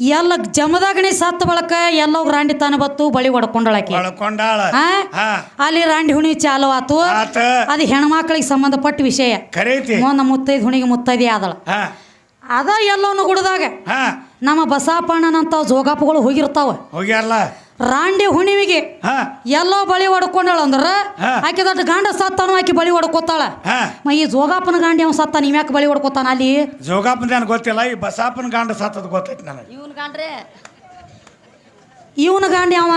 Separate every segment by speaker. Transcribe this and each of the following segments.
Speaker 1: ಎಲ್ಲ ಜಮದಾಗಣಿ ಸತ್ತ ಬಳಕ ಎಲ್ಲ ರಾಂಡಿ ತಾನ ಬತ್ತು ಬಳಿ ಹೊಡ್ಕೊಂಡಳಾಕಿ
Speaker 2: ಹಾ.
Speaker 1: ಅಲ್ಲಿ ರಾಂಡಿ ಹುಣಿ ಚಾಲು ಆತು.
Speaker 2: ಆತ.
Speaker 1: ಅದು ಹೆಣ್ಮಕ್ಳಿಗೆ ಸಂಬಂಧಪಟ್ಟ ವಿಷಯ. ಮೊನ್ನ ಮುತ್ತೈದು ಹುಣಿಗೆ ಮುತ್ತೈದಿ ಆದಳ.
Speaker 2: ಹಾ.
Speaker 1: ಅದ ಎಲ್ಲೋನು ಗುಡದಾಗ.
Speaker 2: ಹಾ.
Speaker 1: ನಮ್ಮ ಬಸಾಪಣ್ಣನಂತ ಜೋಗಾಪುಗಳು ಹೋಗಿರ್ತಾವ.
Speaker 2: ಹೋಗ್ಯಾರಲ್ಲ.
Speaker 1: ರಾಂಡಿ ಹುಣಿವಿಗೆ
Speaker 2: ಹಾ.
Speaker 1: ಎಲ್ಲೋ ಬಳಿ ಹೊಡ್ಕೊಂಡಳ ಅಂದ್ರ. ಆಕೆ ದೊಡ್ಡ ಗಂಡ ಸತ್ತಾನು ಆಕಿ ಬಳಿ ಹೊಡ್ಕೋತಾಳ.
Speaker 2: ಹಾ.
Speaker 1: ಮ ಈ ಜೋಗಾಪನ ಗಾಂಡಿ ಅವ್ನು ಸತ್ತ ನೀವ್ ಯಾಕೆ ಬಳಿ ಹೊಡ್ಕೋತಾನ ಅಲ್ಲಿ?
Speaker 2: ಜೋಗಾಪನ ನನಗೆ ಗೊತ್ತಿಲ್ಲ ಈ ಬಸಾಪನ ಗಂಡ ಸತ್ತದ ಗೊತ್ತೈತಿ ನನಗೆ.
Speaker 3: ಇವನ್ ಕಾಣ್ರೆ
Speaker 1: ಇವನ ಗಾಂಡಿ ಅವ?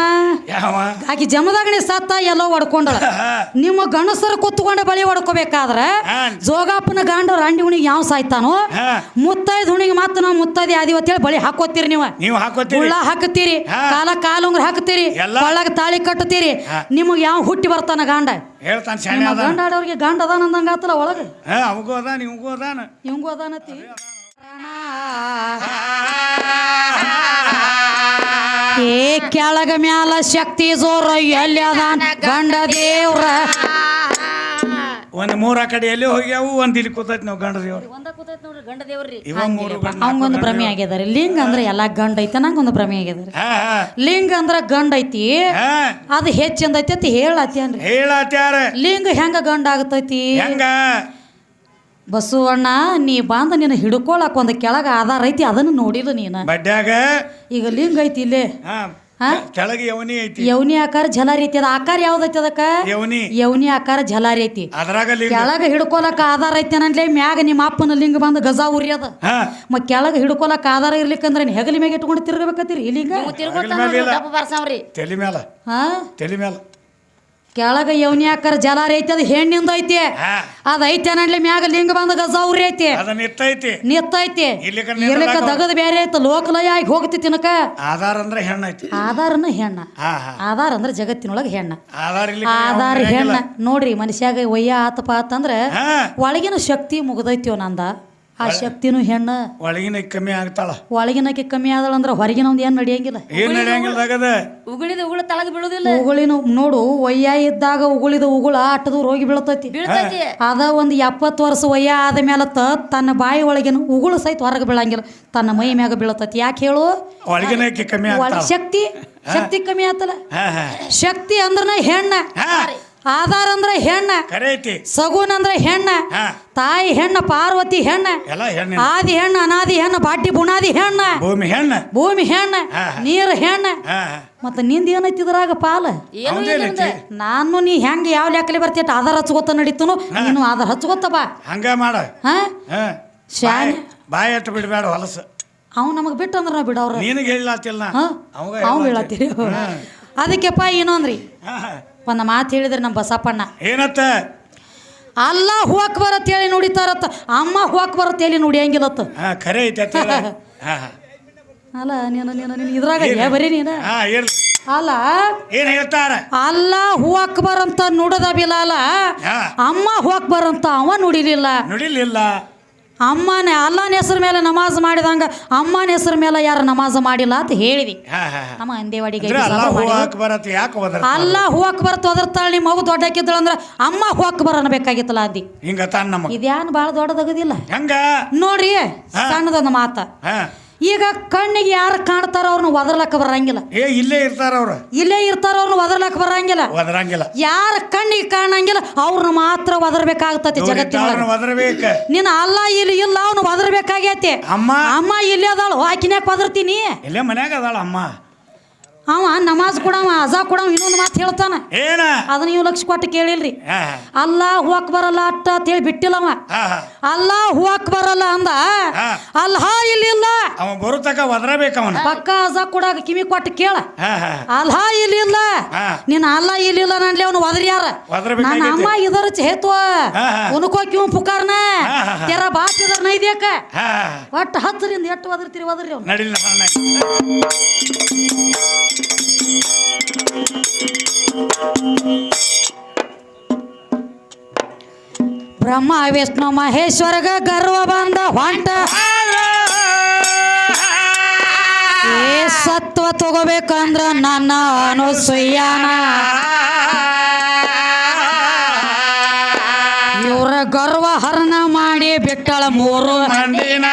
Speaker 2: ಯಾವ
Speaker 1: ಆಕಿ ಜಮದಾಗಣಿ ಸತ್ತ ಎಲ್ಲೋ ಹೊಡ್ಕೊಂಡಳ. ನಿಮ್ಮ ಗಂಡಸರು ಕುತ್ಕೊಂಡ ಬಳಿ ಹೊಡ್ಕೋಬೇಕಾದ್ರೆ
Speaker 2: ಜೋಗಪ್ಪನ
Speaker 1: ಜೋಗಾಪನ ಗಾಂಡ ರಾಂಡಿ ಹುಣಿಗೆ ಯಾವ ಸಾಯ್ತಾನೋ? ಮುತ್ತೈದ ಹುಣಿಗೆ ಮಾತ್ರ ನಾವು ಮುತ್ತೈದೆ ಆದಿವ ಅಂತೇಳಿ ಬಳಿ ಹಾಕೋತೀರಿ ನೀವು.
Speaker 2: ನೀವು ಹಾಕೋತೀರಿ.
Speaker 1: ಗುಳ್ಳ ಹಾಕತ್ತೀರಿ
Speaker 2: ಹಾ.
Speaker 1: ಕಾಲ ಕಾಲುಂಗ್ರ ಹಾಕ್ತೀರಿ ಒಳಗೆ ತಾಳಿ ಕಟ್ಟುತ್ತೀರಿ. ನಿಮಗೆ ಯಾವ ಹುಟ್ಟಿ ಬರ್ತಾನ ಗಾಂಡ?
Speaker 2: ಹೇಳ್ತಾನೆ ಶಾಣೆ
Speaker 1: ಗಂಡ ಆಡೋರಿಗೆ ಗಾಂಡ ಅದಾನ ಅಂದಂಗ ಆತಲ್ಲ ಒಳಗ.
Speaker 2: ಅವಗೂ ಅದಾನ ಇವಂಗೂ ಅದಾನ
Speaker 1: ಇವಂಗೂ ಅದಾನತಿ ಏ ಕೆಳಗ ಮ್ಯಾಲ ಶಕ್ತಿ ಜೋರ ಎಲ್ಲಿ ಅದಾನ ಗಂಡ ದೇವ್ರ.
Speaker 2: ಒಂದ್ ಮೂರ ಕಡೆ ಎಲ್ಲಿ ಹೋಗ್ಯಾವು ಒಂದ್ ಇಲ್ಲಿ ಕೂತೈತಿ ನಾವು ಗಂಡ ದೇವ್ರ.
Speaker 3: ಒಂದ ಕೂತೈತ್ ನೋಡ್ರಿ ಗಂಡ ದೇವ್ರಿ.
Speaker 2: ಇವ ಮೂರು
Speaker 1: ಅವಂಗೊಂದು ಭ್ರಮೆ ಆಗ್ಯದಾರೆ. ಲಿಂಗ ಅಂದ್ರೆ ಎಲ್ಲಾ ಗಂಡ ಐತೆ ನಂಗೊಂದು ಭ್ರಮೆ ಆಗ್ಯದಾರೆ.
Speaker 2: ಹಾ ಹಾ.
Speaker 1: ಲಿಂಗ ಅಂದ್ರ ಗಂಡ ಐತಿ.
Speaker 2: ಹಾ.
Speaker 1: ಅದು ಹೆಚ್ಚಿಂದೈತಿ ಅಂತ ಹೇಳತ್ಯಾನ್ರಿ.
Speaker 2: ಹೇಳತ್ಯಾರ.
Speaker 1: ಲಿಂಗ ಹೆಂಗ ಗಂಡ ಆಗತೈತಿ?
Speaker 2: ಹೆಂಗ?
Speaker 1: ಬಸವಣ್ಣ ನೀ ಬಂದ ನಿನ್ನ ಹಿಡ್ಕೊಳಕ್ ಒಂದು ಕೆಳಗ ಆಧಾರ ಐತಿ ಅದನ್ನ ನೋಡಿಲ್ಲ ನೀನ.
Speaker 2: ಬಡ್ಡ್ಯಾಗ
Speaker 1: ಈಗ ಲಿಂಗ ಐತಿ ಇಲ್ಲಿ.
Speaker 2: ಹಾ? ಕೆಳಗೆ ಯವನಿ ಐತಿ.
Speaker 1: ಯವ್ನಿ ಆಕಾರ ಝಲಾರಿ ಐತಿ ಅದ ಆಕಾರ ಯಾವ್ದೈತಿ ಅದಕ್ಕ?
Speaker 2: ಯವನಿ
Speaker 1: ಯವ್ನಿ ಆಕಾರ ಝಲಾರಿ ಐತಿ.
Speaker 2: ಅದ್ರಾಗ ಲಿಂಗ.
Speaker 1: ಕೆಳಗ ಹಿಡ್ಕೊಳಕ್ ಆಧಾರ ಐತಿ ಅನ್ಲೆ ಮ್ಯಾಗ ನಿಮ್ಮ ಅಪ್ಪನ ಲಿಂಗ ಬಂದು ಗಜಾ ಉರಿಯದ
Speaker 2: ಹಾ.
Speaker 1: ಮ ಕೆಳಗ ಹಿಡ್ಕೊಳಕ್ ಆಧಾರ ಇರ್ಲಿಕ್ಕಂದ್ರೆ ಅಂದ್ರೆ ಹೆಗಲಿ ಮ್ಯಾಗ ಇಟ್ಕೊಂಡು ತಿರ್ಗಬೇಕತ್ತೀರಿ ಈ ಲಿಂಗ?
Speaker 3: ತಿರ್ಗೋತಾನ. ಡಬ್ಬ ಬರ್ಸಾವ್ರಿ.
Speaker 2: ತಲೆ ಮ್ಯಾಲ.
Speaker 1: ಹಾ?
Speaker 2: ತಲೆ ಮ್ಯಾಲ.
Speaker 1: ಕೆಳಗ ಯವ್ನಿ ಜಲಾರ ಐತಿ ಅದು ಹೆಣ್ಣಿಂದ ಐತಿ? ಅದ ಐತಿ ಅನ್ನಲೇ ಮ್ಯಾಗ ಲಿಂಗ ಬಂದ ಗಜಾ ಉರಿ ಐತಿ.
Speaker 2: ಅದ ನಿತ್ತೈತಿ
Speaker 1: ನಿತ್ತೈತಿ
Speaker 2: ಇರ್ಲಿಕ್ಕ
Speaker 1: ಇರ್ಲಿಕ್ಕ ದಗದ ಬೇರೆ ಐತಿ. ಲೋಕಲಯ ಆಗಿ ಹೋಗ್ತಿ ತಿನ್ನಕ
Speaker 2: ಆಧಾರ ಅಂದ್ರೆ ಹೆಣ್ಣ ಐತಿ.
Speaker 1: ಆಧಾರನ ಹೆಣ್ಣ. ಆಧಾರ ಅಂದ್ರೆ ಜಗತ್ತಿನೊಳಗೆ ಹೆಣ್ಣ.
Speaker 2: ಆಧಾರ
Speaker 1: ಹೆಣ್ಣ. ನೋಡ್ರಿ ಮನುಷ್ಯಾಗ ಒಯ್ಯ ಆತಪ
Speaker 2: ಅಂತಂದ್ರ
Speaker 1: ಒಳಗಿನ ಶಕ್ತಿ ಮುಗ್ದೈತ್ಯೋ ನಂದ ಆ ಶಕ್ತಿನೂ ಹೆಣ್ಣ
Speaker 2: ಒಳಗಿನ ಕಮ್ಮಿ ಆಗ್ತಾಳ.
Speaker 1: ಒಳಗಿನಕ್ಕೆ ಕಮ್ಮಿ ಆದಳಂದ್ರ ಹೊರಗಿನ ಒಂದ್ ಏನ್ ನಡೆಯಂಗಿಲ್ಲ.
Speaker 2: ಏನ್ ನಡೆಯಂಗಿಲ್ಲ ಆಗದ
Speaker 3: ಉಗುಳಿದ ಉಗುಳ ತಳಗ ಬೀಳುದಿಲ್ಲ.
Speaker 1: ಉಗುಳಿನ ನೋಡು ಒಯ್ಯ ಇದ್ದಾಗ ಉಗುಳಿದ ಉಗುಳ ಆಟದ ರೋಗಿ ಬೀಳತೈತಿ.
Speaker 3: ಬೀಳ್ತೈತಿ.
Speaker 1: ಅದ ಒಂದ್ ಎಪ್ಪತ್ತು ವರ್ಷ ವಯ್ಯ ಆದ ಮೇಲತ್ತ ತನ್ನ ಬಾಯಿ ಒಳಗಿನ ಉಗುಳು ಸಹಿತ ಹೊರಗೆ ಬೀಳಂಗಿಲ್ಲ. ತನ್ನ ಮೈ ಮ್ಯಾಗ ಬೀಳತೈತಿ. ಯಾಕೆ ಹೇಳು?
Speaker 2: ಒಳಗಿನ ಕಮ್ಮಿ
Speaker 1: ಶಕ್ತಿ ಶಕ್ತಿ ಕಮ್ಮಿ ಆತಲ್ಲ.
Speaker 2: ಹಾ ಹಾ.
Speaker 1: ಶಕ್ತಿ ಅಂದ್ರನ ಹೆಣ್ಣ. ಆಧಾರ ಅಂದ್ರೆ ಹೆಣ್ಣ
Speaker 2: ಕರೆ ಐತಿ
Speaker 1: ಸಗುನ್ ಅಂದ್ರೆ ಹೆಣ್ಣ
Speaker 2: ಹಾ.
Speaker 1: ತಾಯಿ ಹೆಣ್ಣ ಪಾರ್ವತಿ ಹೆಣ್ಣ
Speaker 2: ಎಲ್ಲ ಹೆಣ್ಣ.
Speaker 1: ಆದಿ ಹೆಣ್ಣ ಅನಾದಿ ಹೆಣ್ಣ ಬಾಟಿ ಬುನಾದಿ ಹೆಣ್ಣ.
Speaker 2: ಭೂಮಿ ಹೆಣ್ಣ.
Speaker 1: ಭೂಮಿ ಹೆಣ್ಣ
Speaker 2: ಹಾ.
Speaker 1: ನೀರು ಹೆಣ್ಣ.
Speaker 2: ಹಾ
Speaker 1: ಮತ್ತ ನಿಂದ ಏನೈತಿ ಇದ್ರಾಗ ಪಾಲ?
Speaker 3: ಏನು
Speaker 1: ನಾನು ನೀ ಹೆಂಗ ಯಾವ ಲೆಕ್ಕಲಿ ಬರ್ತಿ ಆಧಾರ ಹಚ್ಕೋತ ನಡೀತನು ನೀನು ಆಧಾರ ಹಚ್ಕೋತ ಬಾ.
Speaker 2: ಹಂಗ ಮಾಡ.
Speaker 1: ಹಾ?
Speaker 2: ಹಾ.
Speaker 1: ಬಾಯ್
Speaker 2: ಬಾಯಿ ಅಟ್ಟು ಬಿಡಬೇಡ ಹೊಲಸು.
Speaker 1: ಅವ್ ನಮಗ್ ಬಿಟ್ಟು ಅಂದ್ರ ನಾವು ಬಿಡವ್ರ
Speaker 2: ನಿನಗೆ ಹೇಳಲಾತಿಲ್ಲ
Speaker 1: ಹಾ?
Speaker 2: ಅವಾಗ
Speaker 1: ಅವ್ ಹೇಳತ್ತೀರಿ ಅದಕ್ಕೆಪ್ಪ ಏನೋ
Speaker 2: ಹಾ.
Speaker 1: ಒಂದ್ ಮಾತು ಹೇಳಿದ್ರೆ ನಮ್ಮ ಬಸಪ್ಪಣ್ಣ.
Speaker 2: ಏನತ್ತ?
Speaker 1: ಅಲ್ಲ ಹೋಗಕ್ ಬರತ್ತ ಹೇಳಿ ನುಡಿತಾರತ್ತ. ಅಮ್ಮ ಹೋಕ್ ಬರತ್ತ ಹೇಳಿ ನುಡಿಯಂಗಿಲ್ಲತ್ತ.
Speaker 2: ಹಾ ಖರೆ ಐತೆ
Speaker 1: ಅಲ್ಲ ನೀನು ನೀನು ನೀನು ಇದ್ರಾಗ ಏ ಬರೀ ನೀನು? ಅಲ್ಲ
Speaker 2: ಏನ್ ಹೇಳ್ತಾರ?
Speaker 1: ಅಲ್ಲ ಹೂ ಬರಂತ ನುಡದ ಬಿಲಾಲ ಅಮ್ಮ ಹೋಕ್ ಬರಂತ ಅವ ನುಡಿಲಿಲ್ಲ.
Speaker 2: ನುಡಿಲಿಲ್ಲ.
Speaker 1: ಅಮ್ಮನೇ ಅಲ್ಲನ ಹೆಸರು ಮೇಲೆ ನಮಾಜ್ ಮಾಡಿದಂಗ ಅಮ್ಮನ ಹೆಸರು ಮೇಲೆ ಯಾರು ನಮಾಜ್ ಮಾಡಿಲ್ಲ ಅಂತ ಹೇಳಿದಿ. ನಮ್ಮ ಅಂದೇವಾಡಿಗೆ
Speaker 2: ಅಲ್ಲ
Speaker 1: ಹೂವಕ್ ಬರ್ತು ಅಕ್ಬರ್ ನಿಮ್ಮ ಮಗು ದೊಡ್ಡಕ್ಕಿದ್ದಳು ಅಂದ್ರೆ ಅಮ್ಮ ಹೂವಕ್ ಬರ ಅನ್ನಬೇಕಾಗಿತ್ತಲ್ಲ ಅಂದಿ.
Speaker 2: ಹಿಂಗ
Speaker 1: ಇದ್ಯಾನ್ ಭಾಳ ದೊಡ್ಡದಾಗದಿಲ್ಲ.
Speaker 2: ಹೆಂಗ?
Speaker 1: ನೋಡ್ರಿ ಸಣ್ಣದೊಂದು ಮಾತ. ಈಗ ಕಣ್ಣಿಗೆ ಯಾರು ಕಾಣ್ತಾರ ಅವ್ರನ್ನ ಒದರ್ಲಕ್ಕ ಬರಂಗಿಲ್ಲ.
Speaker 2: ಏ ಇಲ್ಲೇ ಇರ್ತಾರ ಅವ್ರ.
Speaker 1: ಇಲ್ಲೇ ಇರ್ತಾರ ಅವ್ರನ್ನ ಒದರ್ಲಕ್ಕ ಬರಂಗಿಲ್ಲ.
Speaker 2: ಒದರಂಗಿಲ್ಲ.
Speaker 1: ಯಾರ ಕಣ್ಣಿಗೆ ಕಾಣಂಗಿಲ್ಲ ಅವ್ರನ್ನ ಮಾತ್ರ ಒದರ್ಬೇಕಾಗ್ತತಿ ಜಗತ್ತಿನ
Speaker 2: ಒದರ್ಬೇಕ.
Speaker 1: ನಿನ್ನ ಅಲ್ಲ ಇಲ್ಲಿ ಇಲ್ಲ ಅವನು ಒದರ್ಬೇಕಾಗೈತಿ.
Speaker 2: ಅಮ್ಮ.
Speaker 1: ಅಮ್ಮ ಇಲ್ಲೇ ಅದಾಳು ಆಕಿನ್ಯಾಕ ಒದರ್ತೀನಿ.
Speaker 2: ಇಲ್ಲೇ ಮನ್ಯಾಗ ಅದಾಳ ಅಮ್ಮ.
Speaker 1: ಅವ ನಮಾಜ್ ಕೊಡವ ಅಜಾ ಕೊಡವ ಇನ್ನೊಂದು ಮಾತು ಹೇಳ್ತಾನ.
Speaker 2: ಏನ?
Speaker 1: ಅದನ್ನ ನೀವು ಲಕ್ಷ ಕೊಟ್ಟು ಕೇಳಿಲ್ರಿ. ಅಲ್ಲ ಹೋಗಕ್ ಬರಲ್ಲ ಅಟ್ಟ ಅಂತ ಹೇಳಿ ಬಿಟ್ಟಿಲ್ಲವ ಅಲ್ಲ ಹೂವಕ್ ಬರಲ್ಲ ಅಂದ. ಅಲ್ಲ ಇಲ್ಲಿಲ್ಲ
Speaker 2: ಅವ ಬರುತ್ತಕ ಒದರಬೇಕ ಅವನ.
Speaker 1: ಪಕ್ಕ ಅಜ ಕೊಡಾಗ ಕಿವಿ ಕೊಟ್ಟು ಕೇಳ. ಅಲ್ಲ ಇಲ್ಲಿಲ್ಲ
Speaker 2: ಹಾ.
Speaker 1: ನೀನ್ ಅಲ್ಲ ಇಲ್ಲಿಲ್ಲ ನನ್ಲಿ ಅವನು ಒದರ್ಯಾರ. ನನ್ನ ಅಮ್ಮ ಇದರ
Speaker 2: ಹಾ.
Speaker 1: ಉನ್ಕೋ ಕಿವ್ ಪುಕಾರ್ನ. ತೆರ ಬಾತಿದ್ರ ನೈದ್ಯಾಕ? ಒಟ್ಟು ಹತ್ತರಿಂದ ಎಷ್ಟು ಒದರ್ತೀರಿ ಒದರ್ರಿ ಅವ್ನು?
Speaker 2: ನಡಿಲ್ಲ ಸಣ್ಣ
Speaker 1: ಬ್ರಹ್ಮ ವಿಷ್ಣು ಮಹೇಶ್ವರಗ ಗರ್ವ ಬಂದ ಹೊಂಟ. ಏ ಸತ್ವ ತಗೋಬೇಕಂದ್ರ ನನ್ನ ಅನುಸೂಯನ. ಇವರ ಗರ್ವ ಹರಣ ಮಾಡಿ ಬಿಟ್ಟಳ ಮೂರು. ಹಂಡಿನ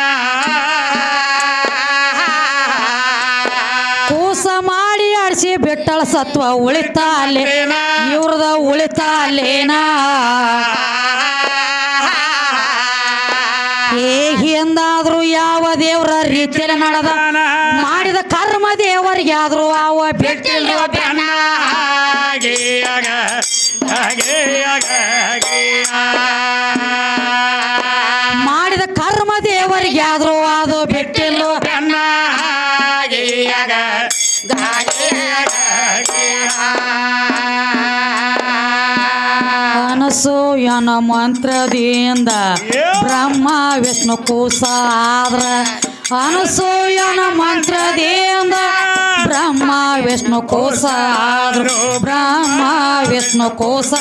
Speaker 1: ಕೂಸ ಮಾಡಿ ಆಡಿಸಿ ಬಿಟ್ಟಳ ಸತ್ವ ಉಳಿತಾಲೇನ ಇವ್ರದ ಅಲ್ಲೇನಾ ದೇವರ ರೀತಿಯಲ್ಲಿ ನಡೆದ ಮಾಡಿದ ಕರ್ಮ ದೇವರಿಗೆ ಆದ್ರೂ ಅವ ಮಾಡಿದ ಕರ್ಮ ದೇವರಿಗೆ ಆದ್ರೂ ಅನಸೂಯನ ಮಂತ್ರದಿಂದ ಬ್ರಹ್ಮ ವಿಷ್ಣು ಕೂಸ ಆದ್ರ ಅನಸೂಯನ ಮಂತ್ರದಿಂದ ಬ್ರಹ್ಮ ವಿಷ್ಣು ಕೋಸ ಆದ್ರ. ಬ್ರಹ್ಮ ವಿಷ್ಣು ಕೂಸ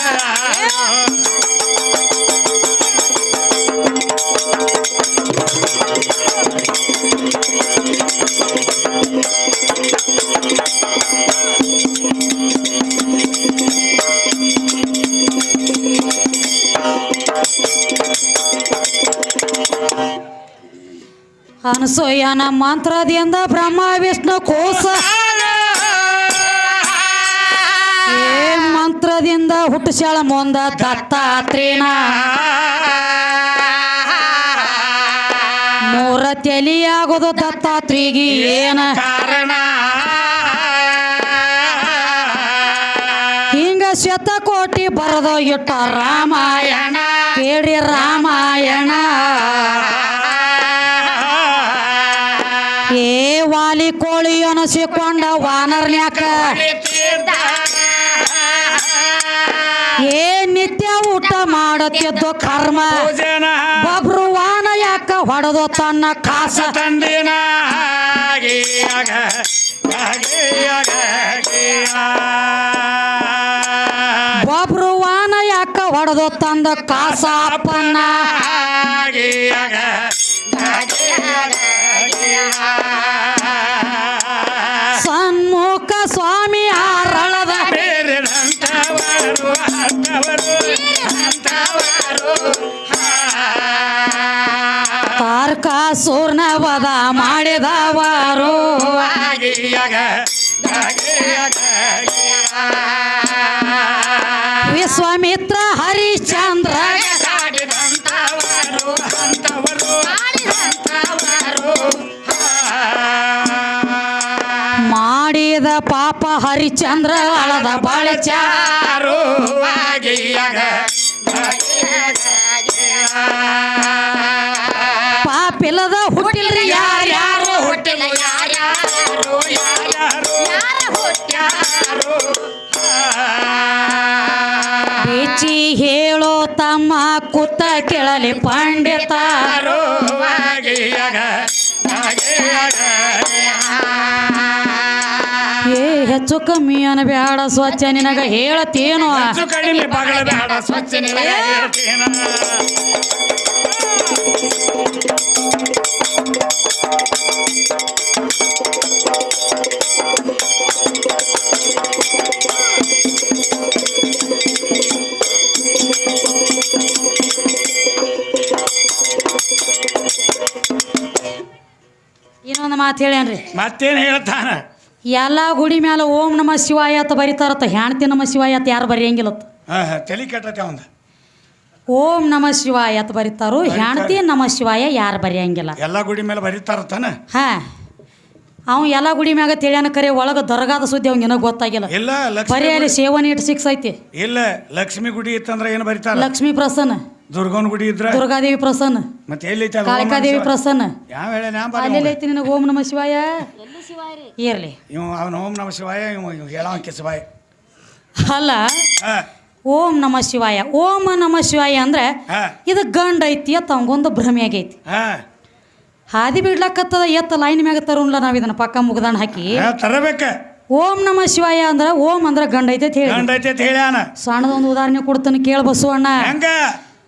Speaker 1: ಅನಸೂಯನ ಮಂತ್ರದಿಂದ ಬ್ರಹ್ಮ ವಿಷ್ಣು ಕೋಸ. ಏ ಮಂತ್ರದಿಂದ ಹುಟ್ಟಶಾಳ ಮುಂದ ದತ್ತಾತ್ರೇನ ಮೂರ ತಲಿಯಾಗೋದು ದತ್ತಾತ್ರಿಗೆ ಏನ?
Speaker 2: ಕಾರಣ
Speaker 1: ಹಿಂಗ ಶತಕೋಟಿ ಬರದ ಇಟ್ಟ ರಾಮಾಯಣ. ಕೇಳಿ ರಾಮಾಯಣ. ವಾಲಿ ಕೋಳಿ ಅನಸಿಕೊಂಡ ವಾನರ್ನ್ಯಾಕ ಏ ನಿತ್ಯ ಊಟ ಮಾಡುತ್ತಿದ್ದು ಕರ್ಮ.
Speaker 2: ಒಬ್ರು
Speaker 1: ವಾನ ಯಾಕ ಹೊಡೆದು ತನ್ನ ಕಾಸ.
Speaker 2: ತಂದಿನ
Speaker 1: ಬಬ್ರುವಾನ ಯಾಕ ಹೊಡೆದು ತಂದ ಕಾಸ ಅಪ್ಪನ್ನ ವಧ ಮಾಡಿದವರು. ವಿಶ್ವಾಮಿತ್ರ ಹರಿಶ್ಚಂದ್ರ. ಮಾಡಿದ ಪಾಪ ಹರಿಶ್ಚಂದ್ರ ಅಳದ ಬಾಳಚಾರೋ. ಪಾಪಿಲ್ಲದ ಕುತ್ತ ಕೇಳಲಿ ಪಂಡಿತ ಏ ಹೆಚ್ಚು ಕಮ್ಮಿ ಬೇಡ ಸ್ವಚ್ಛ ನಿನಗ
Speaker 2: ಹೆಚ್ಚು ಕಡಿಮೆ ಬಗಳ ಬೇಡ ಸ್ವಚ್ಛ ನಿನಗೆ ಹೇಳ್ತೀನ.
Speaker 1: ಮಾತು ಹೇಳ್ಯಾನ್ರಿ.
Speaker 2: ಮತ್ತೇನು ಹೇಳ್ತಾನ?
Speaker 1: ಎಲ್ಲ ಗುಡಿ ಮ್ಯಾಲ ಓಂ ನಮ ಶಿವಾಯ ಅಂತ ಬರೀತಾರತ್ತ ಹೆಣ್ತಿ ನಮ ಶಿವಾಯ ಅಂತ ಯಾರು ಬರೆಯಂಗಿಲ್ಲತ್ತ.
Speaker 2: ತಲೆ ಕೆಟ್ಟತೆ ಅವಂದ.
Speaker 1: ಓಂ ನಮ ಶಿವಾಯ ಅಂತ ಬರೀತಾರು ಹೆಣ್ತಿ ನಮ ಶಿವಾಯ ಯಾರು ಬರೆಯಂಗಿಲ್ಲ.
Speaker 2: ಎಲ್ಲ ಗುಡಿ ಮೇಲೆ ಬರೀತಾರತ್ತಾನ? ತಾನ
Speaker 1: ಹಾ ಅವ ಎಲ್ಲ ಗುಡಿ ಮ್ಯಾಗ ತಿಳಿಯನ ಕರೆ ಒಳಗ ದರ್ಗಾದ ಸುದ್ದಿ ಅವ್ನ ಏನೋ ಗೊತ್ತಾಗಿಲ್ಲ.
Speaker 2: ಇಲ್ಲ
Speaker 1: ಬರೀ ಅಲ್ಲಿ ಸೇವನ್ ಏಟ್ ಸಿಕ್ಸ್ ಐತಿ.
Speaker 2: ಇಲ್ಲ ಲಕ್ಷ್ಮಿ ಗುಡಿ ಇತ್ತಂದ್ರೆ ಏನು ಬರೀತಾರ?
Speaker 1: ಲಕ್ಷ್ಮೀ ಪ್ರಸನ್ನ.
Speaker 2: ದುರ್ಗವನ್ ಗುಡಿ ಇದ್ರ?
Speaker 1: ದುರ್ಗಾದೇವಿ ಪ್ರಸನ್ನ.
Speaker 2: ಮತ್ತೆ ಎಲ್ಲೈತಿ ಅದು?
Speaker 1: ಕಾಳಿಕಾದೇವಿ ಪ್ರಸನ್ನ.
Speaker 2: ಯಾವ ಹೇಳ
Speaker 1: ಅಲ್ಲೆಲ್ಲ ಐತಿ ನಿನಗೆ ಓಂ ನಮ ಶಿವಾಯ? ಇರ್ಲಿ.
Speaker 2: ಇವ ಅವನ ಓಂ ನಮ ಶಿವಾಯ ಇವ ಇವ ಹೇಳವ ಕಿಸಬಾಯ
Speaker 1: ಅಲ್ಲ ಓಂ ನಮ ಶಿವಾಯ. ಓಂ ನಮ ಶಿವಾಯ ಅಂದ್ರೆ ಇದು ಗಂಡ ಐತಿ ತಂಗೊಂದು ಅವಂಗೊಂದು ಭ್ರಮೆ ಆಗೈತಿ. ಹಾದಿ ಬಿಡ್ಲಕ್ಕತ್ತದ ಎತ್ತ ಲೈನ್ ಮ್ಯಾಗ ತರುಣ್ಲ ನಾವ್ ಇದನ್ನ ಪಕ್ಕ ಮುಗ್ದಾಣ ಹಾಕಿ.
Speaker 2: ತರಬೇಕ.
Speaker 1: ಓಂ ನಮ ಶಿವಾಯ ಅಂದ್ರ ಓಂ ಅಂದ್ರ ಗಂಡ ಐತೆ ಅಂತ ಹೇಳಿ.
Speaker 2: ಗಂಡ ಐತಿ ಅಂತ ಹೇಳ್ಯಾನ.
Speaker 1: ಸಣ್ಣದೊಂದು ಉದಾಹರಣೆ ಕೊಡ್ತಾನೆ ಕೇಳ ಬಸವಣ್ಣ.
Speaker 2: ಹೆಂಗ?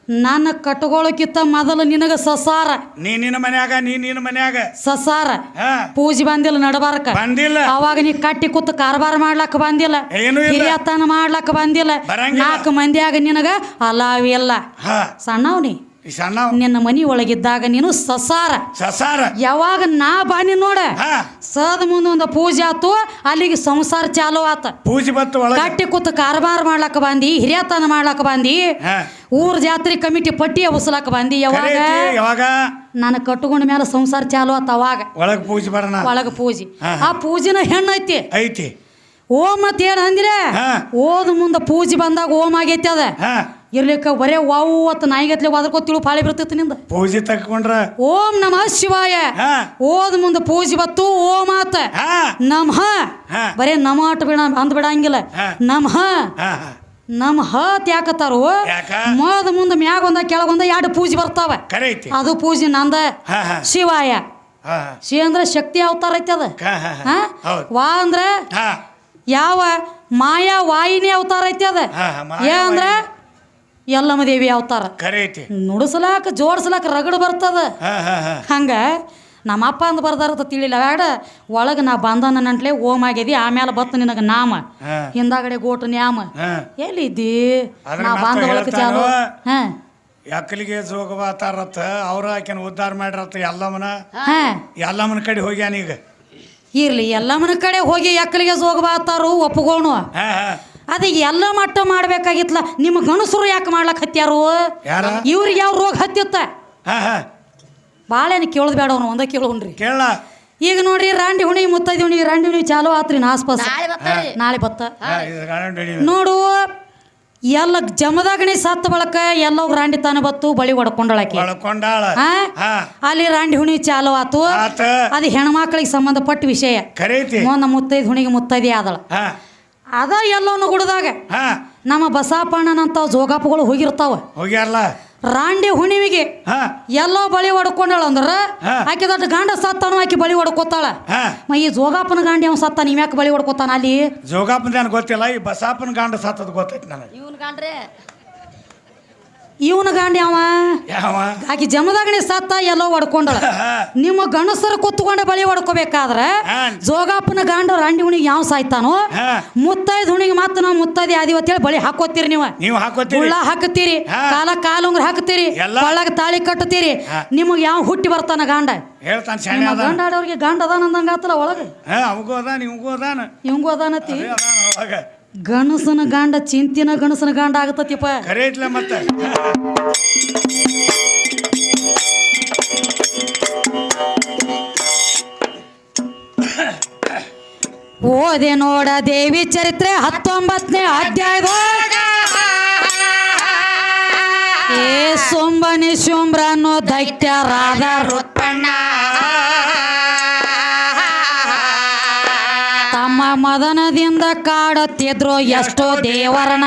Speaker 1: ನನ್ನ ಕಟ್ಕೊಳ್ಳೋಕ್ಕಿಂತ ಮೊದಲು ನಿನಗ ಸಸಾರ.
Speaker 2: ನೀ ನಿನ್ನ ಮನ್ಯಾಗ ನೀ ನಿನ್ನ ಮನ್ಯಾಗ.
Speaker 1: ಸಸಾರ.
Speaker 2: ಹಾ.
Speaker 1: ಪೂಜೆ ಬಂದಿಲ್ಲ ನಡಬಾರಕ.
Speaker 2: ಬಂದಿಲ್ಲ.
Speaker 1: ಅವಾಗ ನೀ ಕಟ್ಟಿ ಕೂತ್ ಕಾರ್ಬಾರ ಮಾಡ್ಲಕ್ ಬಂದಿಲ್ಲ.
Speaker 2: ಏನು ಇಲ್ಲ.
Speaker 1: ಹಿರಿಯತನ ಮಾಡ್ಲಕ್ಕ ಬಂದಿಲ್ಲ.
Speaker 2: ಬರಂಗಿಲ್ಲ.
Speaker 1: ನಾಲ್ಕು ಮಂದಿಯಾಗ ನಿನಗ ಅಲಾವಿಲ್ಲ
Speaker 2: ಹಾ.
Speaker 1: ಸಣ್ಣವ್ನಿ.
Speaker 2: ಈ ಸಣ್ಣ
Speaker 1: ನಿನ್ನ ಮನಿ ಒಳಗಿದ್ದಾಗ ನೀನು ಸಸಾರ.
Speaker 2: ಸಸಾರ.
Speaker 1: ಯಾವಾಗ ನಾ ಬಾನಿ ನೋಡ. ಸದ ಮುಂದೆ ಒಂದು ಪೂಜೆ ಆತು ಅಲ್ಲಿಗೆ ಸಂಸಾರ ಚಾಲು ಆತ.
Speaker 2: ಪೂಜೆ ಬತ್ತು
Speaker 1: ಕಟ್ಟಿ ಕೂತು ಕಾರಬಾರ ಮಾಡ್ಲಕ್ಕ ಬಂದಿ ಹಿರಿಯತನ ಮಾಡ್ಲಕ್ಕ ಬಂದಿ ಊರ್ ಜಾತ್ರೆ ಕಮಿಟಿ ಪಟ್ಟಿ ಎಬ್ಸ್ಲಕ್ಕ ಬಂದಿ ಯಾವಾಗ?
Speaker 2: ಯಾವಾಗ?
Speaker 1: ನಾನು ಕಟ್ಟುಕೊಂಡ ಮೇಲೆ ಸಂಸಾರ ಚಾಲು ಆತ ಅವಾಗ.
Speaker 2: ಒಳಗ ಪೂಜೆ ಬರೋಣ.
Speaker 1: ಒಳಗ ಪೂಜೆ. ಆ ಪೂಜೆನ ಹೆಣ್ಣು ಐತಿ.
Speaker 2: ಐತಿ.
Speaker 1: ಓಂ ಮತ್ ಅಂದ್ರೆ. ಓದ್ ಮುಂದ ಪೂಜೆ ಬಂದಾಗ ಓಮ್ ಆಗೈತಿ ಅದ. ಇರ್ಲಿಕ್ಕ ಬರೇ ವಾವು ಅತ್ತ ನಾಯಿಗತ್ಲೆ ಒದರ್ಕೋತಿಳು ಪಾಳಿ ಬರ್ತೈತಿ ನಿಂದ?
Speaker 2: ಪೂಜೆ ತಕೊಂಡ್ರ
Speaker 1: ಓಂ ನಮ ಶಿವಾಯ. ಓದ್ ಮುಂದ ಪೂಜೆ ಬತ್ತು ಓಂ ಆತ. ನಮಃ. ಬರೇ ನಮ ಆಟ ಬಿಡ ಅಂದ್ ಬಿಡಂಗಿಲ್ಲ. ನಮ. ನಮಃ ಹತ್ ಯಾಕತ್ತಾರು?
Speaker 2: ಯಾಕ?
Speaker 1: ಮೋದ ಮುಂದ ಮ್ಯಾಗ ಒಂದ ಕೆಳಗೊಂದ ಎರಡು ಪೂಜೆ ಬರ್ತಾವ. ಅದು ಪೂಜೆ ನಂದ ಶಿವಾಯ.
Speaker 2: ಶಿವ
Speaker 1: ಶಿ ಅಂದ್ರೆ ಶಕ್ತಿ ಅವತಾರ ಐತಿ ಅದ. ವಾ ಅಂದ್ರ ಯಾವ ಮಾಯಾ ವಾಯಿನಿ ಅವತಾರ ಐತಿ ಅದ. ಏ ಅಂದ್ರ ಎಲ್ಲಮ್ಮ ದೇವಿ ಅವತಾರ.
Speaker 2: ನುಡಿಸಲಾಕ ಜೋಡಿಸಲಾಕ
Speaker 1: ನುಡಿಸ್ಲಾಕ ಜೋಡಿಸ್ಲಾಕ ರಗಡ್ ಬರ್ತದ. ಹಂಗ ನಮ್ಮ ಅಪ್ಪ ಅಂದ್ ಬರ್ದಾರತ ತಿಳಿಲ್ಲ ಬೇಡ ಒಳಗೆ ನಾ ಬಂದನ ನಂಟ್ಲೆ ಓಮ್ ಆಗ್ಯದಿ ಆಮೇಲೆ ಬತ್ತು ನಿನಗೆ ನಾಮ. ಹಿಂದಾಗಡೆ ಗೋಟು ನ್ಯಾಮ. ಎಲ್ಲಿದ್ದಿ ನಾ ಬಂದ ಒಳಗೆ ಚಾಲು. ಹಾ.
Speaker 2: ಎಕ್ಕಲಿಗೆ ಜೋಗಬಾತಾರತ್ತ ಅವ್ರ ಆಕೆನ ಉದ್ಧಾರ ಮಾಡಿರತ್ತ ಎಲ್ಲಮ್ಮನ?
Speaker 1: ಹಾ.
Speaker 2: ಎಲ್ಲಮ್ಮನ ಕಡೆ ಹೋಗ್ಯಾನ ಈಗ?
Speaker 1: ಇರ್ಲಿ ಎಲ್ಲಮ್ಮನ ಕಡೆ ಹೋಗಿ ಎಕ್ಕಲಿಗೆ ಜೋಗಬಾತಾರು ಒಪ್ಪಗೋಣು
Speaker 2: ಹಾ ಹಾ.
Speaker 1: ಅದು ಎಲ್ಲ ಮಟ್ಟ ಮಾಡ್ಬೇಕಾಗಿತ್ಲ ನಿಮ್ಮ ಗಣಸರು ಯಾಕೆ ಮಾಡ್ಲಕ್ ಹತ್ಯಾರು?
Speaker 2: ಯಾರ?
Speaker 1: ಇವ್ರಿಗೆ ಯಾವ ರೋಗ ಹತ್ತಿತ್ತ?
Speaker 2: ಹಾ ಹಾ.
Speaker 1: ಬಾಳೆನ ಕೇಳದ್ ಬೇಡ ಅವನು ಒಂದ ಕೇಳೋಣ್ರಿ
Speaker 2: ಕೇಳ.
Speaker 1: ಈಗ ನೋಡ್ರಿ ರಾಂಡಿ ಹುಣಿ ಮುತ್ತೈದಿ ಹುಣಿ ರಾಂಡಿ ಹುಣಿ ಚಾಲು ಆತ್ರಿ ಆಸ್ಪಾಸ್
Speaker 3: ನಾಳೆ
Speaker 1: ನಾಳೆ ಬತ್ತ. ನೋಡು ಎಲ್ಲ ಜಮದಾಗಣಿ ಸತ್ತ ಬಳಕ ಎಲ್ಲ ರಾಂಡಿ ತಾನ ಬತ್ತು ಬಳಿ ಹೊಡ್ಕೊಂಡಳಾಕಿ
Speaker 2: ಒಳಕೊಂಡಾಳ
Speaker 1: ಹಾ?
Speaker 2: ಹಾ.
Speaker 1: ಅಲ್ಲಿ ರಾಂಡಿ ಹುಣಿ ಚಾಲು ಆತು.
Speaker 2: ಆತ.
Speaker 1: ಅದು ಹೆಣ್ಮಕ್ಳಿಗೆ ಸಂಬಂಧಪಟ್ಟ ವಿಷಯ. ಮುಂದ ಮುತ್ತೈದು ಹುಣಿಗೆ ಮುತ್ತೈದೆ ಆದಳ.
Speaker 2: ಹಾ.
Speaker 1: ಅದ ಎಲ್ಲೋನು ಗುಡದಾಗ.
Speaker 2: ಹಾ.
Speaker 1: ನಮ್ಮ ಬಸಾಪಣ್ಣನಂತ ಜೋಗಾಪಗಳು ಹೋಗಿರ್ತಾವ.
Speaker 2: ಹೋಗ್ಯಾರಲ್ಲ.
Speaker 1: ರಾಂಡಿ ಹುಣಿವಿಗೆ
Speaker 2: ಹಾ.
Speaker 1: ಎಲ್ಲೋ ಬಳಿ ಹೊಡ್ಕೊಂಡಳ ಅಂದ್ರ
Speaker 2: ಹಾ.
Speaker 1: ಆಕೆ ದೊಡ್ಡ ಗಂಡ ಸತ್ತಾನು ಆಕಿ ಬಳಿ ಹೊಡ್ಕೋತಾಳ.
Speaker 2: ಹಾ.
Speaker 1: ಮ ಈ ಜೋಗಾಪನ ಗಾಂಡಿ ಅವ್ನು ಸತ್ತ ನೀವ್ ಯಾಕೆ ಬಳಿ ಹೊಡ್ಕೋತಾನ ಅಲ್ಲಿ?
Speaker 2: ಜೋಗಾಪನ ಗೊತ್ತಿಲ್ಲ ಈ ಬಸಾಪನ ಗಂಡ ಸತ್ತದ ಗೊತ್ತೈತಿ ನನಗೆ.
Speaker 3: ಇವನ್ ಕಾಣ್ರೆ
Speaker 1: ಇವನ ಗಾಂಡಿ ಅವ?
Speaker 2: ಯಾವ
Speaker 1: ಆಕಿ ಜಮದಾಗಣಿ ಸತ್ತ ಎಲ್ಲೋ ಹೊಡ್ಕೊಂಡಳ. ನಿಮ್ಮ ಗಣಸರು ಕುತ್ಕೊಂಡ ಬಳಿ ಹೊಡ್ಕೋಬೇಕಾದ್ರ ಜೋಗಪ್ಪನ ಗಾಂಡ ರಾಂಡಿ ಹುಣಿಗೆ ಯಾವ ಸಾಯ್ತಾನೋ? ಮುತ್ತೈದು ಹುಣಿಗೆ ಮತ್ತೆ ನಾವು ಮುತ್ತೈದಿ ಆದಿವ ಅಂತೇಳಿ ಬಳಿ ಹಾಕೋತೀರಿ ನೀವು.
Speaker 2: ನೀವು ಹಾಕೋತೀರಿ.
Speaker 1: ಉಳ್ಳ ಹಾಕತ್ತೀರಿ
Speaker 2: ಹಾ.
Speaker 1: ಕಾಲ ಕಾಲುಂಗ್ರ ಹಾಕ್ತೀರಿ
Speaker 2: ಎಲ್ಲ.
Speaker 1: ಕೊಳ್ಳಾಗ ತಾಳಿ ಕಟ್ಟತೀರಿ
Speaker 2: ಹಾ.
Speaker 1: ನಿಮಗೆ ಯಾವ ಹುಟ್ಟಿ ಬರ್ತಾನ ಗಾಂಡ?
Speaker 2: ಹೇಳ್ತಾನೆ ಶಾಣೆ
Speaker 1: ನಿಮ್ಮ
Speaker 2: ಅದ
Speaker 1: ಗಂಡ ಆಡೋರಿಗೆ ಗಂಡ ಅದಾನ ಅಂದಂಗ ಆತಲ್ಲ ಒಳಗ.
Speaker 2: ಹಾ ಅವಗೂ ಅದಾನ ಇವ್ಗೂ ಅದಾನ.
Speaker 1: ಇವಂಗೂ ಅದಾನತಿ
Speaker 2: ಅದೇ ಅದಾನ ಒಳಗ.
Speaker 1: ಗಣಸನ ಗಂಡ ಚಿಂತಿನ ಗಣಸನ ಗಂಡ ಆಗತ್ತಪ್ಪ
Speaker 2: ಕರೆ ಐತ್ಲ ಮತ್ತೆ?
Speaker 1: ಓದೆ ನೋಡ ದೇವಿ ಚರಿತ್ರೆ ಹತ್ತೊಂಬತ್ತನೇ ಅಧ್ಯಾಯದ. ಏ ಸುಂಬನಿ ಶುಂಬ್ರ ಅನ್ನೋ ದೈತ್ಯರಾದ ರುತ್ತಣ್ಣ ತಮ್ಮ ಕಾಡುತ್ತಿದ್ರು ಎಷ್ಟೋ ದೇವರನ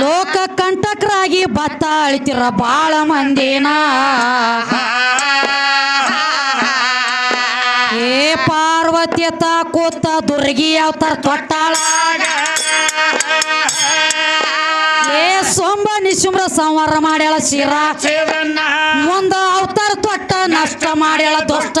Speaker 1: ಲೋಕ ಕಂಟಕರಾಗಿ ಬತ್ತ ಅಳಿತಿರ ಬಾಳ ಮಂದಿನ. ಏ ಪಾರ್ವತಿ ತ ಕೂತ ದುರ್ಗಿ ಅವತಾರ ತೊಟ್ಟಾಳ. ಏ ಸೊಂಬ ನಿಶುಮ್ರ ಸಂವಾರ ಮಾಡ್ಯಾಳ ಶಿರ.
Speaker 2: ಮುಂದ
Speaker 1: ಮುಂದ ಅವತಾರ ನಷ್ಟ ಮಾಡ್ಯಾಳ
Speaker 2: ದೋಸ್ತ.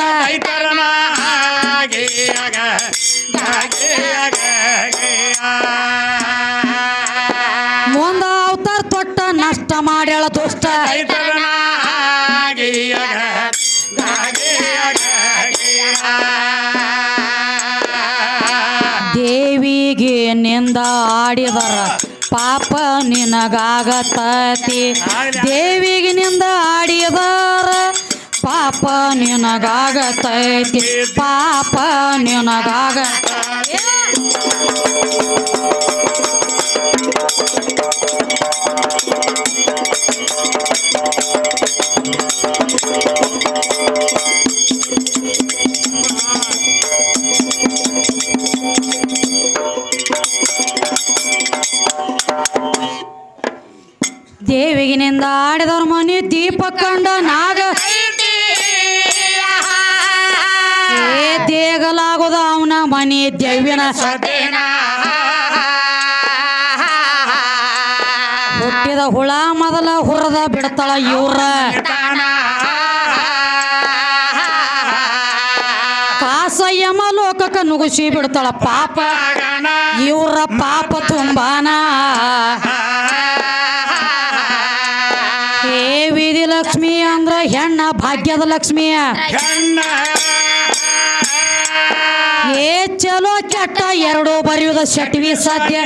Speaker 1: ಮುಂದ ಅವತಾರ ತೊಟ್ಟ ನಷ್ಟ ಮಾಡ್ಯಾಳ
Speaker 2: ದೋಸ್ತ.
Speaker 1: ದೇವಿಗೆ ನಿಂದ ಆಡಿದರ ಪಾಪ ನಿನಗಾಗತತಿ. ದೇವಿಗೆ ನಿಂದ ಆಡಿದರ ಪಾಪ ನಿನಗಾಗತೈತಿ. ಪಾಪ ನಿನಗಾಗ ದೇವಿಗಿನಿಂದ ಆಡಿದವ್ರ ಮನೆ ದೀಪ ಕಂಡ ನಾಗ ಏ ದೇಗಲಾಗೋದ ಅವನ ಮನೆ ದೇವಿನ ಹುಟ್ಟಿದ ಹುಳ ಮೊದಲ ಹುರದ ಬಿಡ್ತಾಳ ಇವ್ರ. ಕಾಸ ಯಮ ಲೋಕಕ್ಕ ನುಗುಸಿ ಬಿಡ್ತಾಳ ಪಾಪ. ಇವ್ರ ಪಾಪ ತುಂಬಾನ. ಏ ವಿಧಿ ಲಕ್ಷ್ಮಿ ಅಂದ್ರ ಹೆಣ್ಣ ಭಾಗ್ಯದ ಲಕ್ಷ್ಮಿಯ. ಏ ಚಲೋ ಚಟ್ಟ ಎರಡು ಬರೆಯುವುದು ಶಟ್ವಿ ಸಾಧ್ಯ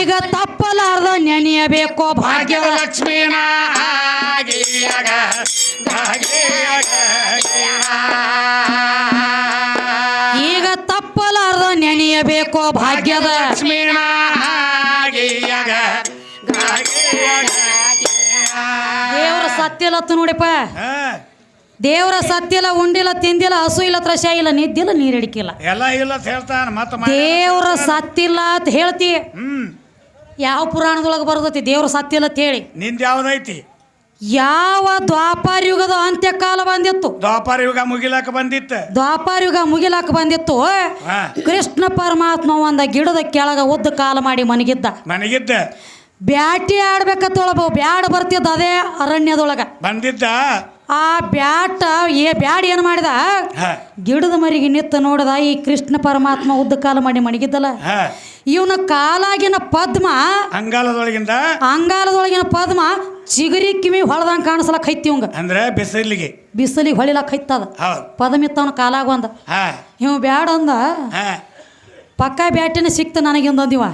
Speaker 1: ಈಗ ತಪ್ಪಲಾರ್ದ ನೆನೆಯಬೇಕು
Speaker 2: ಭಾಗ್ಯ
Speaker 1: ಲಕ್ಷ್ಮೀ
Speaker 2: ಲಕ್ಷ್ಮೀನ
Speaker 1: ಈಗ ತಪ್ಪಲಾರದ ನೆನೆಯಬೇಕು ಭಾಗ್ಯದ.
Speaker 2: ಲಕ್ಷ್ಮೀನ.
Speaker 1: ದೇವರ ಸತ್ಯಲತ್ತು ನೋಡಿಪ್ಪ. ದೇವರ ಸತ್ತಿಲ್ಲ ಉಂಡಿಲ್ಲ ತಿಂದಿಲ್ಲ ಹಸು ಇಲ್ಲ ತ್ರಶ ಇಲ್ಲ ನಿದ್ದಿಲ್ಲ ನೀರಡಿಕಿಲ್ಲ.
Speaker 2: ಎಲ್ಲ ಇಲ್ಲ ಅಂತ ಮತ್ತೆ ಮತ್ತ
Speaker 1: ದೇವ್ರ ಸತ್ತಿಲ್ಲ ಅಂತ ಹೇಳ್ತಿ.
Speaker 2: ಹ್ಮ್.
Speaker 1: ಯಾವ ಪುರಾಣದೊಳಗೆ ಬರ್ತೈತಿ? ದೇವ್ರ ಸತ್ತಿಲ್ಲ ಅಂತ ಹೇಳಿ.
Speaker 2: ನಿಂದ ಯಾವ್ದೈತಿ
Speaker 1: ಯಾವ ದ್ವಾಪಾರ ಯುಗದ ಅಂತ್ಯಕಾಲ ಬಂದಿತ್ತು?
Speaker 2: ದ್ವಾಪಾರ ಯುಗ ಮುಗಿಲಾಕ ಬಂದಿತ್ತು.
Speaker 1: ದ್ವಾಪಾರ ಯುಗ ಮುಗಿಲಾಕ ಬಂದಿತ್ತು.
Speaker 2: ಹಾ.
Speaker 1: ಕೃಷ್ಣ ಪರಮಾತ್ಮ ಒಂದ ಗಿಡದ ಕೆಳಗ ಉದ್ದ ಕಾಲ ಮಾಡಿ ಮನಗಿದ್ದ.
Speaker 2: ಮನಗಿದ್ದ.
Speaker 1: ಬ್ಯಾಟಿ ಆಡ್ಬೇಕತ್ತೊಳಬ ಬ್ಯಾಡ್ ಬರ್ತಿದ್ದ ಅದೇ ಅರಣ್ಯದೊಳಗ.
Speaker 2: ಬಂದಿದ್ದ.
Speaker 1: ಆ ಬ್ಯಾಟ ಏ ಬ್ಯಾಡ್ ಏನು ಮಾಡಿದ? ಗಿಡದ ಮರಿಗೆ ನಿತ್ತ ನೋಡಿದ ಈ ಕೃಷ್ಣ ಪರಮಾತ್ಮ ಉದ್ದ ಕಾಲ ಮಾಡಿ ಮಣಗಿದ್ದಲ್ಲ. ಇವನ ಕಾಲಾಗಿನ ಪದ್ಮ
Speaker 2: ಅಂಗಾಲದೊಳಗಿಂದ?
Speaker 1: ಅಂಗಾಲದೊಳಗಿನ ಪದ್ಮ ಚಿಗರಿ ಕಿಮಿ ಹೊಳದಂಗೆ ಕಾಣಿಸ್ಲಕ್ ಹೈತಿ ಇವಂಗ.
Speaker 2: ಅಂದ್ರೆ ಬಿಸಿಲಿಗೆ.
Speaker 1: ಬಿಸಿಲಿಗೆ ಹೊಳಿಲಕ್ ಹೈತದ ಪದಮಿತ್ತವನ ಕಾಲಾಗ ಒಂದ ಇವ್ ಬ್ಯಾಡ ಅಂದ. ಪಕ್ಕ ಬ್ಯಾಟಿನ ಸಿಕ್ತ
Speaker 2: ನನಗೆ ಒಂದೊಂದಿವ.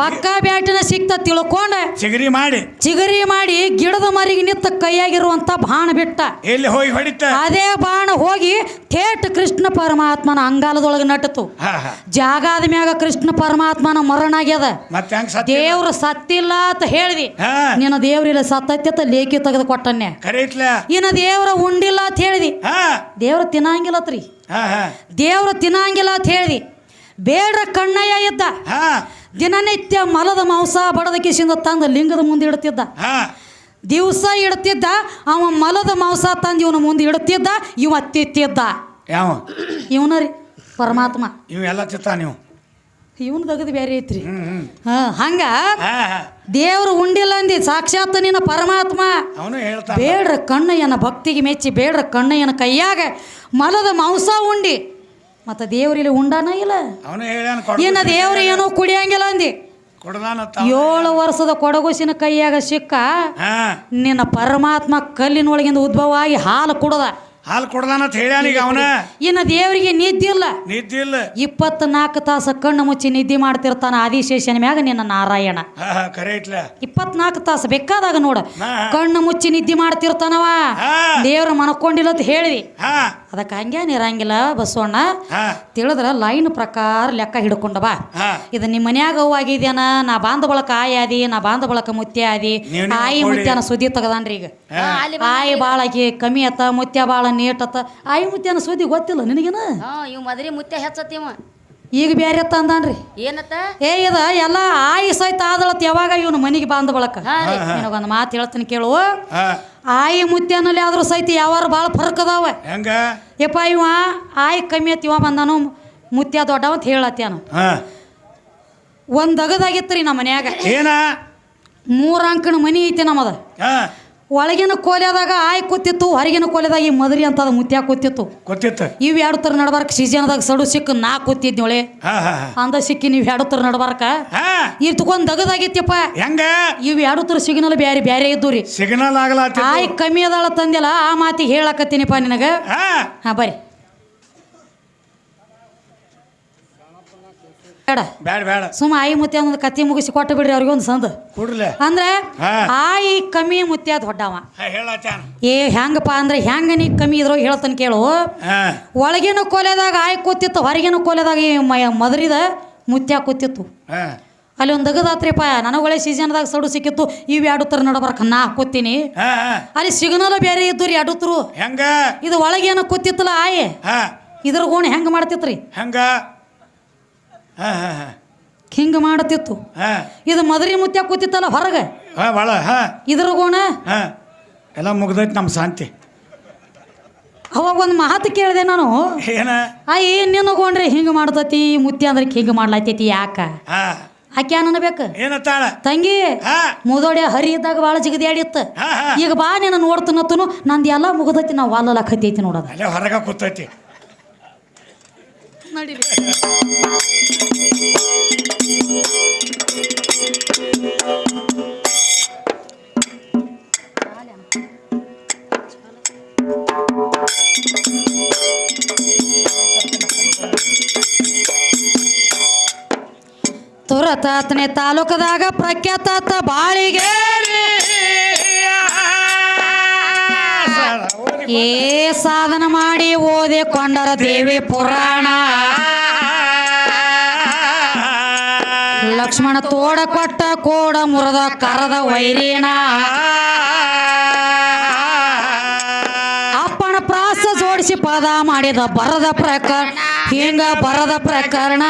Speaker 1: ಪಕ್ಕ ಬ್ಯಾಟಿನ ಸಿಕ್ತ ತಿಳ್ಕೊಂಡ
Speaker 2: ಚಿಗರಿ ಮಾಡಿ.
Speaker 1: ಚಿಗರಿ ಮಾಡಿ ಗಿಡದ ಮರಿಗೆ ನಿಂತ ಕೈಯಾಗಿರುವಂತ ಬಾಣ ಬಿಟ್ಟ.
Speaker 2: ಎಲ್ಲಿ ಹೋಗಿ ಹೊಡಿತ?
Speaker 1: ಅದೇ ಬಾಣ ಹೋಗಿ ಥೇಟ್ ಕೃಷ್ಣ ಪರಮಾತ್ಮನ ಅಂಗಾಲದೊಳಗೆ ನಟತು. ಜಾಗಾದ ಮ್ಯಾಗ ಕೃಷ್ಣ ಪರಮಾತ್ಮನ ಮರಣ ಆಗ್ಯದ ದೇವ್ರ ಸತ್ತಿಲ್ಲ ಅಂತ ಹೇಳಿದಿ. ನಿನ್ನ ದೇವ್ರಿಲ್ಲ ಸತ್ತೈತಿ ಅಂತ ಲೇಖಿ ತೆಗೆದು ಕೊಟ್ಟನ್ನೆ. ಇನ್ನ ದೇವ್ರ ಉಂಡಿಲ್ಲ ಅಂತ ಹೇಳಿದಿ. ದೇವ್ರ ತಿನ್ನಂಗಿಲ್ಲತ್ರಿ ದೇವ್ರ ತಿನ್ನಂಗಿಲ್ಲ ಅಂತ ಹೇಳಿದಿ. ಬೇಡ್ರ ಕಣ್ಣಯ್ಯ ಇದ್ದ ದಿನನಿತ್ಯ ಮಲದ ಮಾಂಸ ಬಡದ ಕಿಶಿಂದ ತಂದು ಲಿಂಗದ ಮುಂದೆ ಇಡ್ತಿದ್ದ ದಿವಸ ಇಡ್ತಿದ್ದ ಅವ ಮಲದ ಮಾಂಸ ತಂದು ಇವನ ಮುಂದೆ ಇಡ್ತಿದ್ದ ಇವ ತಿತ್ತಿದ್ದ
Speaker 2: ಯಾವ?
Speaker 1: ಇವನ ರೀ ಪರಮಾತ್ಮ.
Speaker 2: ಇವೆಲ್ಲ ತಿತ್ತ ನೀವು?
Speaker 1: ಇವನ್ ತೆಗೆದು ಬೇರೆ ಐತ್ರಿ. ಹ ಹಂಗ ದೇವ್ರು ಉಂಡಿಲ್ಲ ಅಂದಿ ಸಾಕ್ಷಾತ್ ನಿನ್ನ ಪರಮಾತ್ಮ. ಬೇಡ್ರ ಕಣ್ಣಯ್ಯನ ಭಕ್ತಿಗೆ ಮೆಚ್ಚಿ ಬೇಡ್ರ ಕಣ್ಣಯ್ಯನ ಕೈಯಾಗ ಮಲದ ಮಾಂಸ ಉಂಡಿ. ಮತ್ತು ದೇವ್ರಿಲ್ಲಿ ಉಂಡಾನ ಇಲ್ಲ?
Speaker 2: ಅವನು ದೇವ್ರ
Speaker 1: ಇನ್ನು ದೇವ್ರು ಏನೋ ಕುಡಿಯಂಗಿಲ್ಲ ಅಂದಿ.
Speaker 2: ಕೊಡದಾನತ್ತ
Speaker 1: ಏಳು ವರ್ಷದ ಕೊಡಗುಸಿನ ಕೈಯಾಗ ಸಿಕ್ಕ
Speaker 2: ಹಾ.
Speaker 1: ನಿನ್ನ ಪರಮಾತ್ಮ ಕಲ್ಲಿನೊಳಗಿಂದ ಉದ್ಭವ ಆಗಿ ಹಾಲು ಕುಡದ.
Speaker 2: ಹಾಲು ಕೊಡದಾನತ್ ಹೇಳ್ಯಾನ ಈಗ ಅವನ.
Speaker 1: ಇನ್ನು ದೇವರಿಗೆ ನಿದ್ದಿಲ್ಲ
Speaker 2: ನಿದ್ದಿಲ್ಲ
Speaker 1: ಇಪ್ಪತ್ನಾಲ್ಕು ತಾಸು ಕಣ್ಣು ಮುಚ್ಚಿ ನಿದ್ದೆ ಮಾಡ್ತಿರ್ತಾನ ಆದಿಶೇಷನ ಮ್ಯಾಗ ನಿನ್ನ ನಾರಾಯಣ.
Speaker 2: ಹಾ ಹಾ ಕರೆ ಐತ್ಲ
Speaker 1: ಇಪ್ಪತ್ನಾಲ್ಕು ತಾಸು ಬೇಕಾದಾಗ ನೋಡ.
Speaker 2: ಹಾ.
Speaker 1: ಕಣ್ಣು ಮುಚ್ಚಿ ನಿದ್ದೆ ಮಾಡ್ತಿರ್ತಾನವ.
Speaker 2: ಹಾ.
Speaker 1: ದೇವ್ರ ಮನಕೊಂಡಿಲ್ಲ ಅಂತ ಹೇಳಿದಿ.
Speaker 2: ಹಾ.
Speaker 1: ಅದಕ್ಕೆ ಹಂಗೇನು ಇರಂಗಿಲ್ಲ ಬಸವಣ್ಣ.
Speaker 2: ಹಾ.
Speaker 1: ತಿಳಿದ್ರ ಲೈನ್ ಪ್ರಕಾರ ಲೆಕ್ಕ ಹಿಡ್ಕೊಂಡ ಬಾ. ಇದು ನಿಮ್ಮ ಮನ್ಯಾಗ ಹೂ ಆಗಿದ್ಯಾನ? ನಾ ಬಾಂಧ ಬಳಕ ಆಯಿ ಆದಿ ನಾ ಬಾಂಧ ಬಳಕ ಮುತ್ಯ ಆದಿ. ಆಯಿ ಮುತ್ಯಾನ ಸುದ್ದಿ ತೆಗದಾನ್ರಿ ಈಗ. ಆಯಿ ಭಾಳ ಆಗಿ ಕಮ್ಮಿ ಅತ್ತ ಮುತ್ಯ ಭಾಳ ನೀಟ್ ಆತ. ಆಯಿ ಮುತ್ಯನ ಸುದ್ದಿ ಗೊತ್ತಿಲ್ಲ ನಿನಗೇನ?
Speaker 3: ಹಾ ಇವ್ ಮದ್ರಿ ಮುತ್ಯ ಹೆಚ್ಚತ್ತಿವ
Speaker 1: ಈಗ ಬೇರೆ ಅತ್ತ ಅಂದಾನ್ರಿ.
Speaker 3: ಏನತ್ತ?
Speaker 1: ಏ ಇದ ಎಲ್ಲ ಆಯಿ ಸಹಿತ ಆದಳತ್ ಯಾವಾಗ ಇವನು ಮನಿಗೆ ಬಾಂಧ ಬಳಕ? ನಿನಗೊಂದು ಮಾತು ಹೇಳ್ತೀನಿ ಕೇಳು.
Speaker 2: ಹಾ.
Speaker 1: ಆಯಿ ಮುತ್ಯನಲ್ಲಿ ಆದ್ರೂ ಸಹಿತ ಯಾವಾರ ಭಾಳ ಫರ್ಕ್ ಅದಾವ.
Speaker 2: ಹೆಂಗ?
Speaker 1: ಯಪ್ಪ ಇವ ಆಯಿ ಕಮ್ಮಿ ಆಯ್ತು ಇವ ಬಂದಾನು ಮುತ್ಯ ದೊಡ್ಡವ ಅಂತ ಹೇಳತ್ಯಾನ.
Speaker 2: ಹಾ.
Speaker 1: ಒಂದು ಅಗದಾಗಿತ್ತು ರೀ ನಮ್ಮ ಮನ್ಯಾಗ.
Speaker 2: ಏನ?
Speaker 1: ಮೂರು ಅಂಕಣ ಮನಿ ಐತಿ ನಮ್ಮದ.
Speaker 2: ಹಾ.
Speaker 1: ಒಳಗಿನ ಕೋಲೆದಾಗ ಆಯ್ ಕೂತಿತ್ತು ಹೊರಗಿನ ಕೋಲೆದಾಗ ಈ ಮದರಿ ಅಂತ ಮುತ್ಯಾ ಕೂತಿತ್ತು.
Speaker 2: ಗೊತ್ತಿತ್ತು.
Speaker 1: ಇವು ಎರಡು ತರ ನಡ್ಬಾರ್ಕ ಸೀಸನ್ದಾಗ ಸಡು ಸಿಕ್ಕ ನಾ ಕೂತಿದ್ನೊಳೆ
Speaker 2: ಹಾ ಹಾ ಹಾ.
Speaker 1: ಅಂದ ಸಿಕ್ಕಿ ನೀವ್ ಎರಡು ತರ ನಡ್ಬಾರ್ಕ.
Speaker 2: ಹಾ.
Speaker 1: ಇರ್ತಕೊಂಡ್ ದಗದಾಗಿತ್ತಪ್ಪ
Speaker 2: ಹೆಂಗ?
Speaker 1: ಇವ್ ಎರಡು ತರ ಸಿಗ್ನಲ್ ಬ್ಯಾರೆ ಬ್ಯಾರೆ ಇದ್ದು ರೀ
Speaker 2: ಸಿಗ್ನಲ್ ಆಗಲ್ಲ
Speaker 1: ಆಯ್ ಕಮ್ಮಿ ಅದಾಳ ತಂದಿಲ್ಲ ಆ ಮಾತಿಗೆ ಹೇಳಕತ್ತೀನಿಪ್ಪ ನಿನಗ.
Speaker 2: ಹಾ.
Speaker 1: ಹಾ ಬರ್ರಿ. ಬೇಡ. ಸುಮ್ಮ ಆಯಿ ಮುತ್ಯ ಒಂದು ಕತ್ತಿ ಮುಗಿಸಿ ಕೊಟ್ಟು ಬಿಡ್ರಿ ಅವ್ರಿಗೆ ಒಂದು ಸಂದ.
Speaker 2: ಕೊಡ್ಲೆ?
Speaker 1: ಅಂದ್ರೆ. ಆಯಿ ಕಮ್ಮಿ ಮುತ್ಯ ದೊಡ್ಡವ. ಏ ಹೆಂಗಪ್ಪ ಅಂದ್ರೆ ಹೆಂಗ ನೀ ಕಮ್ಮಿ ಇದ್ರೋ ಹೇಳ್ತಾನೆ ಕೇಳು. ಒಳಗಿನ ಕೊಲೆದಾಗ ಆಯಿ ಕೂತಿತ್ತು ಹೊರಗಿನ ಕೊಲೆದಾಗ ಈ ಮದರಿದ ಮುತ್ಯ ಕೂತಿತ್ತು. ಅಲ್ಲಿ ಒಂದು ದಗದಾತ್ರಿಪ್ಪ ನನಗೆ ಒಳ್ಳೆ ಸೀಸನ್ದಾಗ ಸಡು ಸಿಕ್ಕಿತ್ತು ಇವ್ ಎರಡು ತರ ನಡಬರ್ಕ ನಾ ಕೂತೀನಿ. ಅಲ್ಲಿ ಸಿಗ್ನಲ್ ಬೇರೆ ಇದ್ದು ರೀ ಅಡುತ್ತರು
Speaker 2: ಹೆಂಗ?
Speaker 1: ಇದು ಒಳಗೇನ ಕೂತಿತ್ತಲ್ಲ ಆಯಿ? ಇದ್ರ ಗೋಣ ಹೆಂಗ ಮಾಡ್ತಿತ್ರಿ?
Speaker 2: ಹೆಂಗ?
Speaker 1: ಹಿಂಗೆ ಮಾಡತಿತ್ತು ಇದು ಮದರಿ ಮುತ್ಯ ಕೂತಿತ್ತಲ್ಲ ಹೊರಗೆ?
Speaker 2: ಭಾಳ
Speaker 1: ಇದ್ರ ಗುಣ
Speaker 2: ಎಲ್ಲ ಮುಗ್ದೈತಿ ನಮ್ಮ ಶಾಂತಿ.
Speaker 1: ಅವಾಗ ಒಂದು ಮಾತು ಕೇಳಿದೆ ನಾನು.
Speaker 2: ಏನ?
Speaker 1: ಆಯ್ ನಿನಗೊಂಡ್ರೆ ಹಿಂಗೆ ಮಾಡ್ತತಿ ಮುತ್ಯ ಅಂದ್ರೆ ಹಿಂಗೆ ಮಾಡ್ಲಾತೈತಿ ಯಾಕ? ಆಕೆ ಅನ್ಬೇಕು
Speaker 2: ಏನತ್ತಾಳ
Speaker 1: ತಂಗಿ ಮುದೋಡಿ ಹರಿ ಇದ್ದಾಗ ಭಾಳ ಜಿಗದ್ಯಾಡಿತ್ತು ಈಗ ಬಾ ನೀನು ನೋಡ್ತನತ್ತನು ನಂದು ಎಲ್ಲ ಮುಗ್ದೈತಿ ನಾವು ವಾಲಲ್ಲ ಕತ್ತೈತಿ ನೋಡೋದು.
Speaker 2: ಹೊರಗ ಕೂತೈತಿ.
Speaker 1: ತುರತಾತನೆ ತಾಲೂಕದಾಗ ಪ್ರಖ್ಯಾತ ಬಾಳಿಗೆ ಏ ಸಾಧನ ಮಾಡಿ ಓದಿ ಕೊಂಡರ ದೇವಿ ಪುರಾಣ. ಲಕ್ಷ್ಮಣ ತೋಡ ಕೊಟ್ಟ ಕೋಡ ಮುರದ ಕರದ ವೈರಿಣ ಅಪ್ಪನ ಪ್ರಾಸ ಜೋಡಿಸಿ ಪದ ಮಾಡಿದ ಬರದ ಪ್ರಕರಣ ಹಿಂಗ ಬರದ ಪ್ರಕರಣ.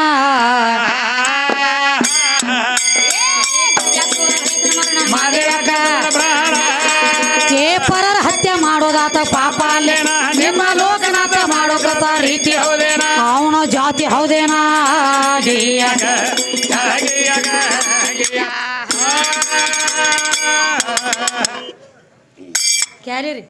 Speaker 1: ಅಲ್ಲೇನ ನಿಮ್ಮ ಲೋಕನಾಥ ಮಾಡೋಕತ ರೀತಿ ಅವನ ಜಾತಿ ಹೌದೇನಾ? ಗಿಯ್ಯಗ. ಕ್ಯಾಲಿ ರೀ